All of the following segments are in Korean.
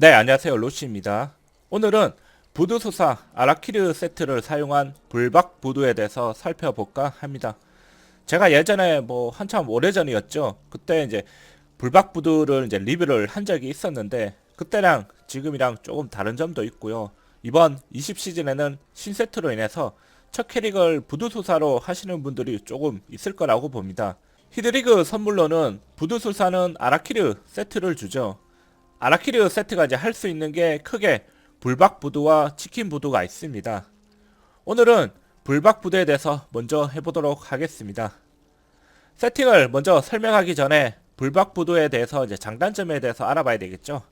네, 안녕하세요. 로시입니다. 오늘은 부두 수사 아라키르 세트를 사용한 불박 부두에 대해서 살펴볼까 합니다. 제가 예전에 뭐 한참 오래전이었죠. 그때 이제 불박 부두를 이제 리뷰를 한 적이 있었는데 그때랑 지금이랑 조금 다른 점도 있고요. 이번 20 시즌에는 신세트로 인해서 첫 캐릭을 부두 수사로 하시는 분들이 조금 있을 거라고 봅니다. 히드리그 선물로는 부두 수사는 아라키르 세트를 주죠. 아라키르 세트가 이제 할 수 있는 게 크게 불박 부두와 치킨 부두가 있습니다. 오늘은 불박 부두에 대해서 먼저 해보도록 하겠습니다. 세팅을 먼저 설명하기 전에 불박 부두에 대해서 이제 장단점에 대해서 알아봐야 되겠죠.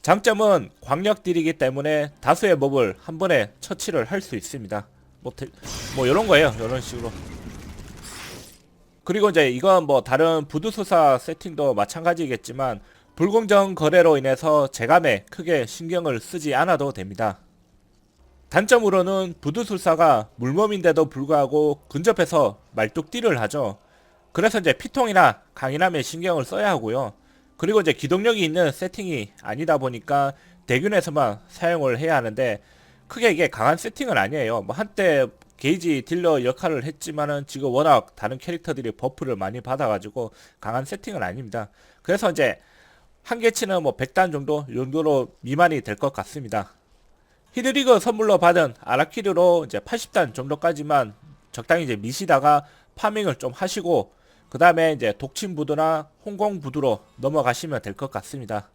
장점은 광역 딜이기 때문에 다수의 몹을 한 번에 처치를 할 수 있습니다. 뭐, 대- 뭐 이런 거예요. 이런 식으로. 그리고 이제 이건 뭐 다른 부두수사 세팅도 마찬가지겠지만 불공정 거래로 인해서 재감에 크게 신경을 쓰지 않아도 됩니다. 단점으로는 부두술사가 물몸인데도 불구하고 근접해서 말뚝딜을 하죠. 그래서 이제 피통이나 강인함에 신경을 써야 하고요. 그리고 이제 기동력이 있는 세팅이 아니다 보니까 대균에서만 사용을 해야 하는데 크게 이게 강한 세팅은 아니에요. 뭐 한때 게이지 딜러 역할을 했지만은 지금 워낙 다른 캐릭터들이 버프를 많이 받아가지고 강한 세팅은 아닙니다. 그래서 이제 한계치는 뭐 100단 정도 이 정도로 미만이 될 것 같습니다. 히드리그 선물로 받은 아라키르로 이제 80단 정도까지만 적당히 이제 미시다가 파밍을 좀 하시고 그 다음에 이제 독침 부두나 홍공 부두로 넘어가시면 될 것 같습니다.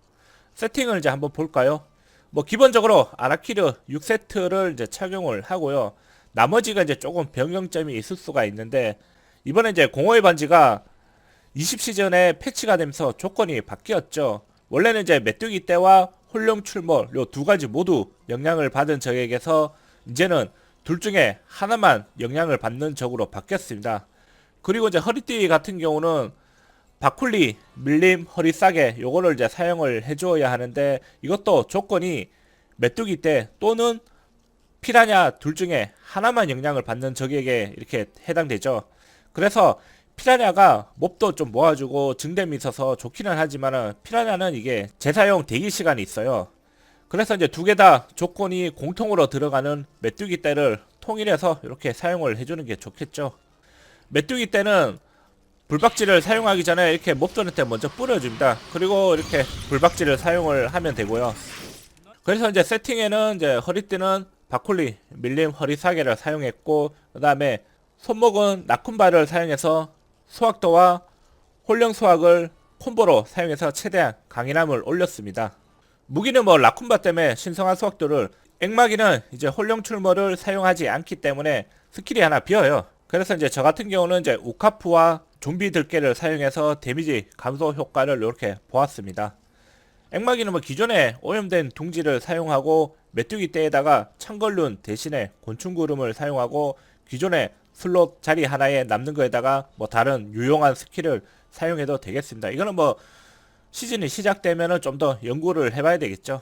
세팅을 이제 한번 볼까요? 뭐 기본적으로 아라키르 6세트를 이제 착용을 하고요. 나머지가 이제 조금 변경점이 있을 수가 있는데 이번에 이제 공허의 반지가 20 시즌에 패치가 되면서 조건이 바뀌었죠. 원래는 이제 메뚜기 떼와 홀령 출몰 요 두 가지 모두 영향을 받은 적에게서 이제는 둘 중에 하나만 영향을 받는 적으로 바뀌었습니다. 그리고 이제 허리띠 같은 경우는 바쿨리, 밀림, 허리 싸게 요거를 이제 사용을 해줘야 하는데 이것도 조건이 메뚜기 때 또는 피라냐 둘 중에 하나만 영향을 받는 적에게 이렇게 해당되죠. 그래서 피라냐가 몹도 좀 모아주고 증dem이 있어서 좋기는 하지만은 피라냐는 이게 재사용 대기 시간이 있어요. 그래서 이제 두 개 다 조건이 공통으로 들어가는 메뚜기 떼를 통일해서 이렇게 사용을 해주는 게 좋겠죠. 메뚜기 떼는 불박지를 사용하기 전에 이렇게 몹들한테 먼저 뿌려줍니다. 그리고 이렇게 불박지를 사용을 하면 되고요. 그래서 이제 세팅에는 이제 허리띠는 바쿨리, 밀림 허리 사계를 사용했고 그 다음에 손목은 나쿤바를 사용해서 수확도와 홀령 수확을 콤보로 사용해서 최대한 강인함을 올렸습니다. 무기는 뭐 라쿤바 때문에 신성한 수확도를 액마기는 이제 홀령 출몰을 사용하지 않기 때문에 스킬이 하나 비어요. 그래서 이제 저 같은 경우는 이제 우카프와 좀비 들깨를 사용해서 데미지 감소 효과를 이렇게 보았습니다. 액마기는 뭐 기존에 오염된 둥지를 사용하고 메뚜기 떼에다가 창걸룬 대신에 곤충구름을 사용하고 기존에 슬롯 자리 하나에 남는 거에다가 뭐 다른 유용한 스킬을 사용해도 되겠습니다. 이거는 뭐 시즌이 시작되면은 좀 더 연구를 해봐야 되겠죠.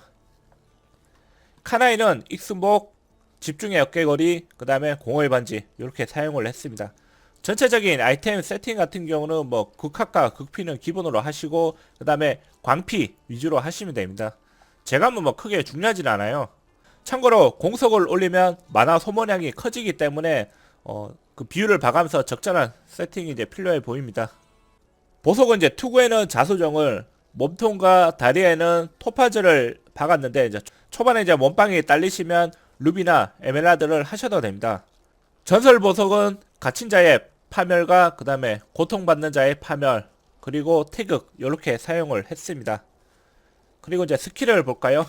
카나이는 익스목, 집중의 어깨거리, 그 다음에 공허의 반지 이렇게 사용을 했습니다. 전체적인 아이템 세팅 같은 경우는 뭐 극학과 극피는 기본으로 하시고 그 다음에 광피 위주로 하시면 됩니다. 제감은 뭐 크게 중요하진 않아요. 참고로 공속을 올리면 만화 소모량이 커지기 때문에 어, 그 비율을 봐가면서 적절한 세팅이 이제 필요해 보입니다. 보석은 이제 투구에는 자수정을 몸통과 다리에는 토파즈를 박았는데 이제 초반에 이제 몸빵이 딸리시면 루비나 에메랄드를 하셔도 됩니다. 전설 보석은 갇힌 자의 파멸과 그 다음에 고통받는 자의 파멸 그리고 태극 이렇게 사용을 했습니다. 그리고 이제 스킬을 볼까요?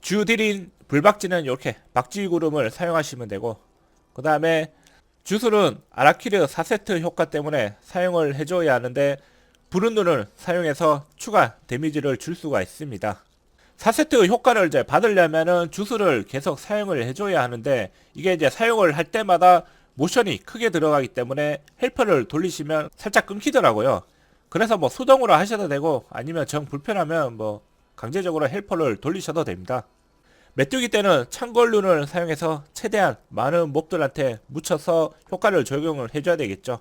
주딜인 불박지는 이렇게 박지 구름을 사용하시면 되고 그 다음에 주술은 아라키르 4세트 효과 때문에 사용을 해줘야 하는데 부른 눈을 사용해서 추가 데미지를 줄 수가 있습니다. 4세트 효과를 이제 받으려면은 주술을 계속 사용을 해줘야 하는데 이게 이제 사용을 할 때마다 모션이 크게 들어가기 때문에 헬퍼를 돌리시면 살짝 끊기더라고요. 그래서 뭐 수동으로 하셔도 되고 아니면 정 불편하면 뭐 강제적으로 헬퍼를 돌리셔도 됩니다. 메뚜기 때는 창걸룬을 사용해서 최대한 많은 몹들한테 묻혀서 효과를 적용을 해줘야 되겠죠.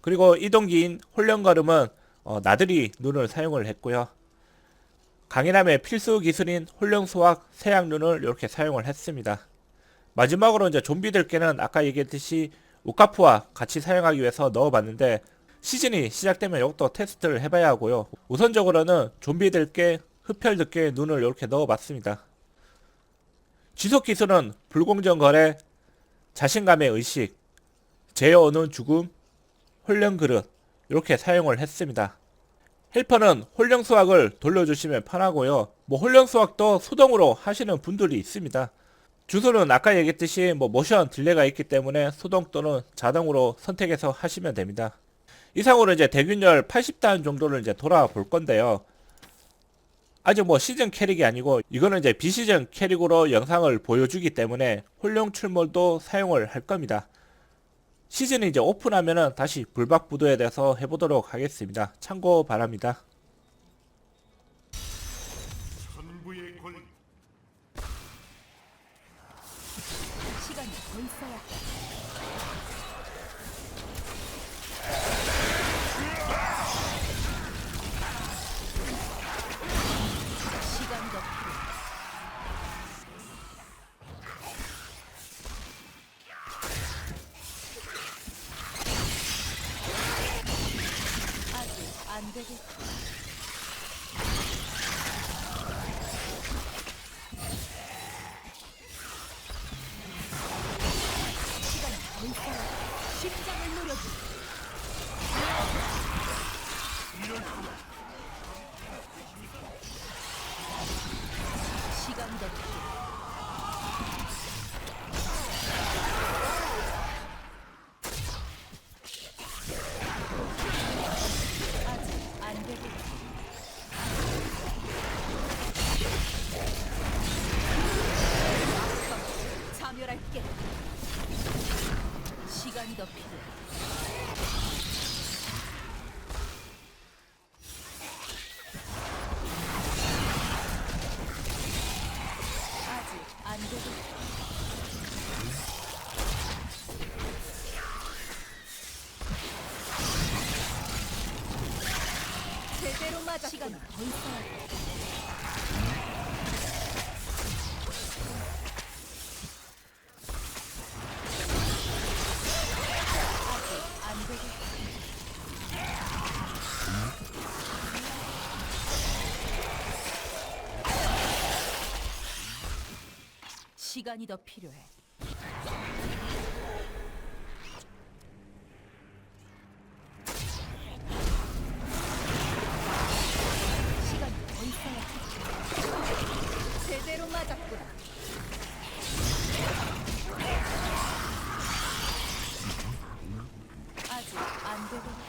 그리고 이동기인 홀령걸음은 어, 나들이 눈을 사용을 했고요. 강인함의 필수 기술인 홀령수학 세양눈을 이렇게 사용을 했습니다. 마지막으로 이제 좀비들께는 아까 얘기했듯이 우카프와 같이 사용하기 위해서 넣어봤는데 시즌이 시작되면 이것도 테스트를 해봐야 하고요. 우선적으로는 좀비들께 흡혈득게 눈을 이렇게 넣어봤습니다. 지속 기술은 불공정 거래, 자신감의 의식, 제어오는 죽음, 홀령 그릇 이렇게 사용을 했습니다. 헬퍼는 홀령 수학을 돌려주시면 편하고요. 뭐 홀령 수학도 수동으로 하시는 분들이 있습니다. 주소는 아까 얘기했듯이 뭐 모션 딜레이가 있기 때문에 수동 또는 자동으로 선택해서 하시면 됩니다. 이상으로 이제 대균열 80단 정도를 이제 돌아볼 건데요. 아직 뭐 시즌 캐릭이 아니고 이거는 이제 비시즌 캐릭으로 영상을 보여주기 때문에 홀령 출몰도 사용을 할 겁니다. 시즌이 이제 오픈하면은 다시 불박부도에 대해서 해보도록 하겠습니다. 참고 바랍니다. 시간이 더 있어야 아직 맞아. 되겠고. 시간이 더 필요해. 안 되겠다.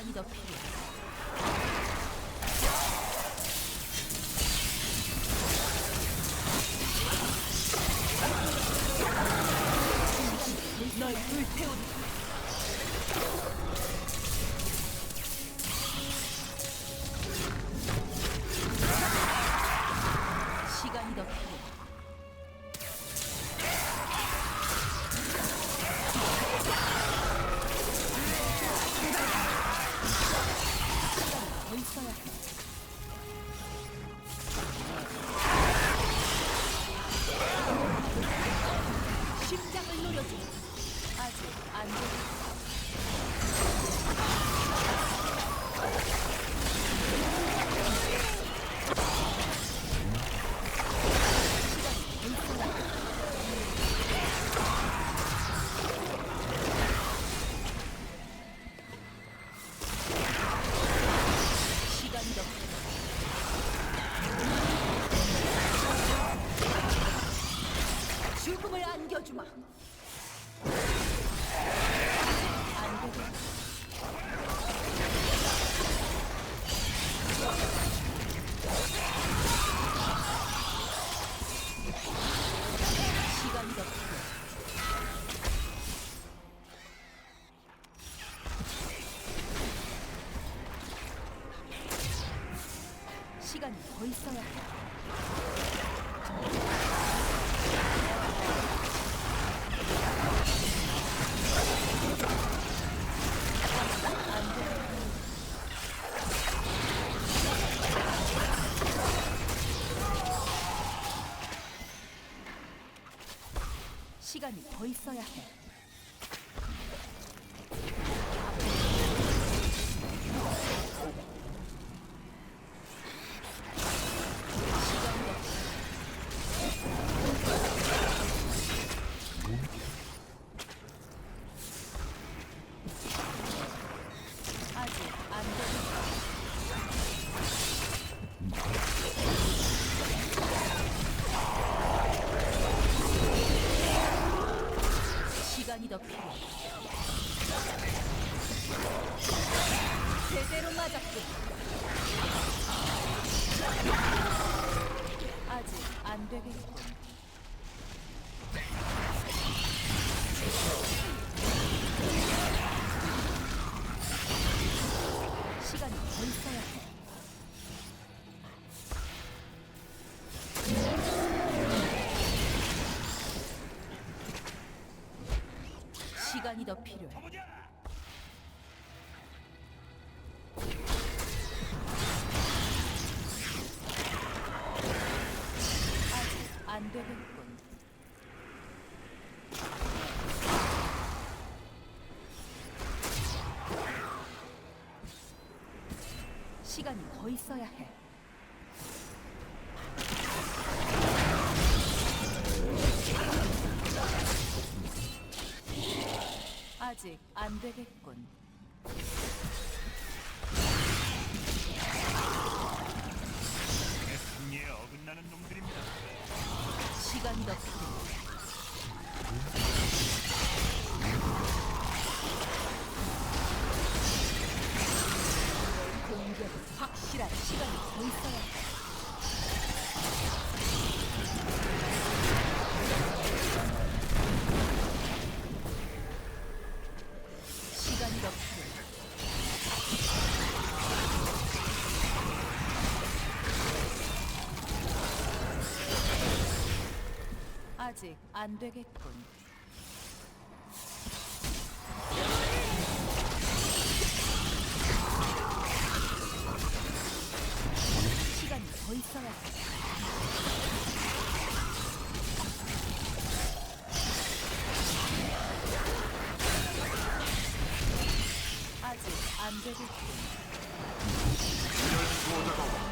시간이 더 필요해. 널 불태우리 노려줘. 아직 안 돼. 더 있어야 해. 시간이 더 있어야 해. 제대로 맞았군. 아직 안 되겠군. 시간이 더 있어야 해. 필요해. 아직 안 되겠군. 시간이 더 있어야 해. 아직 안 되겠군. 내 승리에 어긋나는 놈들입니다. 더 필요해. 공격은 확실한 시간이 더 있어야 해. 아직 안 되겠군. 시간이 더 있어야 해. 아직 안 되겠군. 시간이